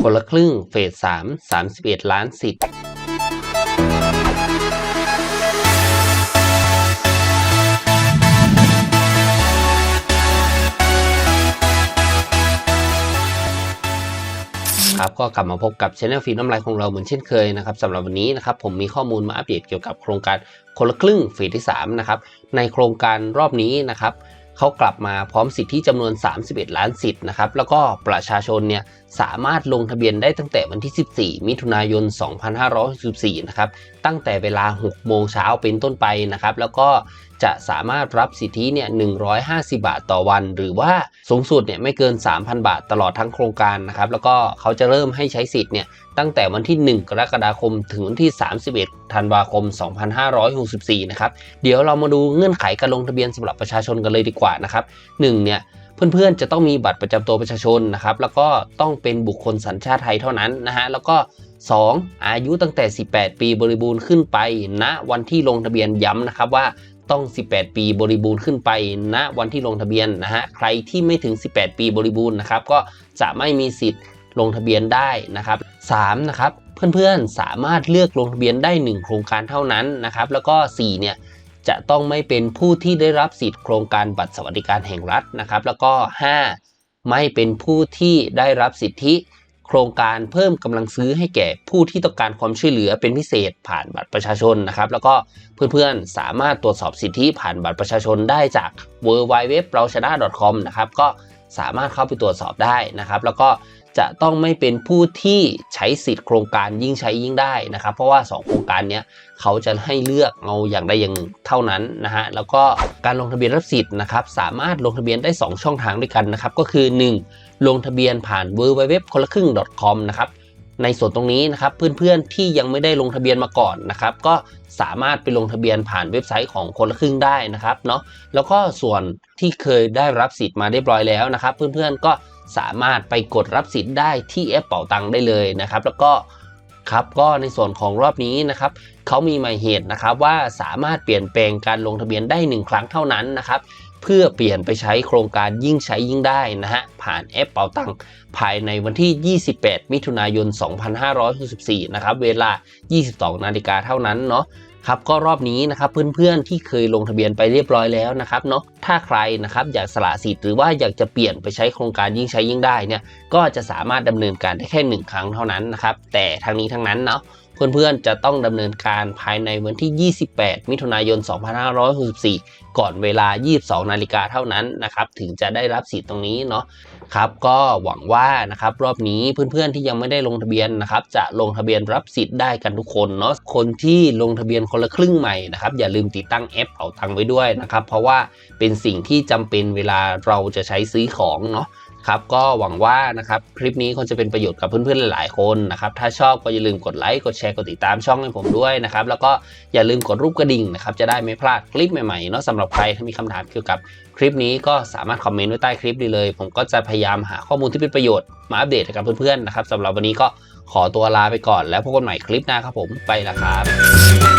คนละครึ่งเฟส3 31 ล้านสิทธิ์ครับก็กลับมาพบกับช anel ฟีดน้ำลายของเราเหมือนเช่นเคยนะครับสำหรับวันนี้นะครับผมมีข้อมูลมาอัปเดตเกี่ยวกับโครงการคนละครึ่งเฟสที่3นะครับในโครงการรอบนี้นะครับ เขากลับมาพร้อมสิทธิจำนวน 31 ล้านสิทธิ์นะครับ แล้วก็ประชาชนเนี่ยสามารถลงทะเบียนได้ตั้งแต่วันที่ 14 มิถุนายน 2564 นะครับ ตั้งแต่เวลา 6 โมงเช้าเป็นต้นไปนะครับ แล้วก็จะสามารถรับสิทธิเนี่ย 150 บาทต่อวัน หรือว่าสูงสุดเนี่ยไม่เกิน 3,000 บาทตลอดทั้งโครงการนะครับ แล้วก็เขาจะเริ่มให้ใช้สิทธิ์เนี่ยตั้งแต่วันที่ 1 กรกฎาคมถึงวันที่ 31 ธันวาคม 2564 นะครับ เดี๋ยวเรามาดูเงื่อนไขการลงทะเบียนสำหรับประชาชนกันเลยดีกว่านะครับ1เนี่ย เพื่อนๆ จะต้องมีบัตรประจำตัวประชาชนนะครับ แล้วก็ต้องเป็นบุคคลสัญชาติไทยเท่านั้นนะฮะ แล้วก็ 2 อายุตั้งแต่ 18 ปีบริบูรณ์ขึ้นไปณวันที่ลงทะเบียนย้ำนะครับว่าต้อง 18 ปีบริบูรณ์ขึ้นไปณวันที่ลงทะเบียนนะฮะ ใครที่ไม่ถึง 18 ปีบริบูรณ์นะครับ ก็จะไม่มีสิทธิ์ลงทะเบียนได้นะครับ3นะครับ เพื่อนๆ สามารถเลือกลงทะเบียนได้ 1 โครงการเท่านั้นนะครับ แล้วก็4เนี่ย จะต้องไม่เป็นผู้ที่ได้รับสิทธิโครงการบัตรสวัสดิการแห่งรัฐนะครับ แล้วก็ 5 ไม่เป็นผู้ที่ได้รับสิทธิโครงการเพิ่มกำลังซื้อให้แก่ผู้ที่ต้องการความช่วยเหลือเป็นพิเศษผ่านบัตรประชาชนนะครับ แล้วก็เพื่อนๆสามารถตรวจสอบสิทธิผ่านบัตรประชาชนได้จาก w w w เราชนะ .com นะครับก็ สามารถเข้าไปตรวจสอบได้นะครับ แล้วก็จะต้องไม่เป็นผู้ที่ใช้สิทธิ์โครงการยิ่งใช้ยิ่งได้นะครับ เพราะว่า 2 โครงการนี้เขาจะให้เลือกเอาอย่างใดอย่างหนึ่งเท่านั้นนะฮะแล้วก็การลงทะเบียนรับสิทธิ์นะครับสามารถลงทะเบียนได้ 2 ช่องทางด้วยกันนะครับก็คือ 1 ลงทะเบียนผ่าน w w w คนละครึ่ง .com นะครับ ในส่วนตรงนี้นะครับเพื่อนๆที่ยังไม่ได้ลงทะเบียนมาก่อนนะครับก็สามารถไปลงทะเบียนผ่านเว็บไซต์ของคนละครึ่งได้นะครับเนาะแล้วก็ส่วนที่เคยได้รับสิทธิ์มาเรียบร้อยแล้วนะครับ เพื่อนๆก็สามารถไปกดรับสิทธิ์ได้ที่แอปเป๋าตังได้เลยนะครับ แล้วก็ครับก็ในส่วนของรอบนี้นะครับเขามีหมายเหตุนะครับว่าสามารถเปลี่ยนแปลงการลงทะเบียนได้ 1 ครั้งเท่านั้นนะครับ เพื่อเปลี่ยนไปใช้โครงการยิ่งใช้ยิ่งได้นะฮะ ผ่านแอปเป๋าตังภายในวันที่ 28 มิถุนายน 2564 นะครับ เวลา 22 นาฬิกาเท่านั้นเนาะครับก็รอบนี้นะครับเพื่อนๆที่เคยลงทะเบียนไปเรียบร้อยแล้วนะครับเนาะถ้าใครนะครับอยากสละสิทธิ์หรือว่าอยากจะเปลี่ยนไปใช้โครงการยิ่งใช้ยิ่งได้เนี่ยก็จะสามารถดำเนินการได้แค่ 1 ครั้งเท่านั้นนะครับแต่ทางนี้ทั้งนั้นเนาะ เพื่อนๆ จะต้องดำเนินการภายในวันที่ 28 มิถุนายน 2564 ก่อนเวลา 22 นาฬิกาเท่านั้นนะครับ ถึงจะได้รับสิทธิ์ตรงนี้เนาะครับ ก็หวังว่านะครับรอบนี้เพื่อนๆ ที่ยังไม่ได้ลงทะเบียนนะครับ จะลงทะเบียนรับสิทธิ์ได้กันทุกคนเนาะ คนที่ลงทะเบียนคนละครึ่งใหม่นะครับ อย่าลืมติดตั้งแอปเป๋าตังไว้ด้วยนะครับ เพราะว่าเป็นสิ่งที่จำเป็นเวลาเราจะใช้ซื้อของเนาะ ครับก็หวังว่านะครับคลิปนี้คงจะเป็นประโยชน์กับเพื่อนๆหลายๆคนนะครับถ้าชอบก็อย่าลืมกดไลค์กดแชร์กดติดตามช่องให้ผมด้วยนะครับแล้วก็อย่าลืมกดรูปกระดิ่งนะครับจะได้ไม่พลาดคลิปใหม่ๆเนาะสำหรับใครถ้ามีคำถามเกี่ยวกับคลิปนี้ก็สามารถคอมเมนต์ไว้ใต้คลิปนี้เลย ผมก็จะพยายามหาข้อมูลที่เป็นประโยชน์มาอัปเดตให้กับเพื่อนๆนะครับสำหรับวันนี้ก็ขอตัวลาไปก่อนแล้วพบกันใหม่คลิปหน้าครับผมไปล้วครับ